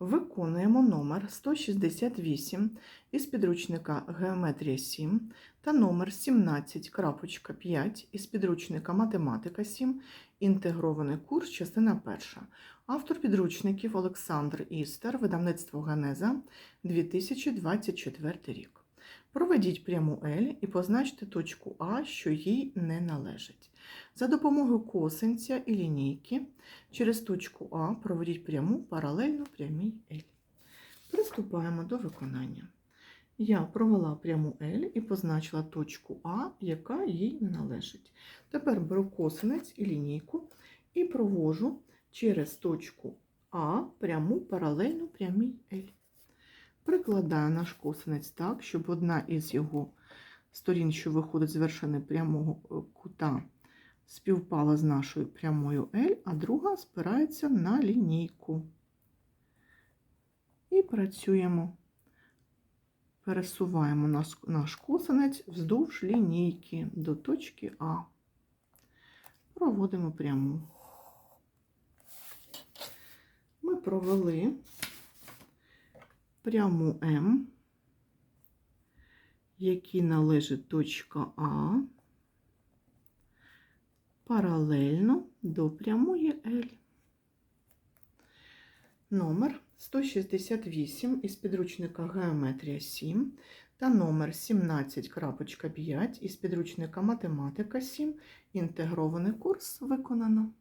Виконуємо номер 168 із підручника Геометрія 7 та номер 17.5 із підручника Математика 7. Інтегрований курс, частина 1. Автор підручників Олександр Істер, видавництво Генеза 2024 рік. Проведіть пряму L і позначте точку А, що їй не належить. За допомогою косинця і лінійки через точку А проведіть пряму паралельно прямій L. Приступаємо до виконання. Я провела пряму L і позначила точку А, яка їй не належить. Тепер беру косинець і лінійку і провожу через точку А пряму паралельно прямій L. Прикладаю наш косинець так, щоб одна із його сторін, що виходить з вершини прямого е, кута, співпала з нашою прямою L, а друга спирається на лінійку. І працюємо. Пересуваємо наш, наш косинець вздовж лінійки до точки А. Проводимо пряму. Ми провели пряму М, якій належить точка А, паралельно до прямої L. Номер 168 із підручника Геометрія 7 та номер 17.5 із підручника Математика 7. Інтегрований курс виконано.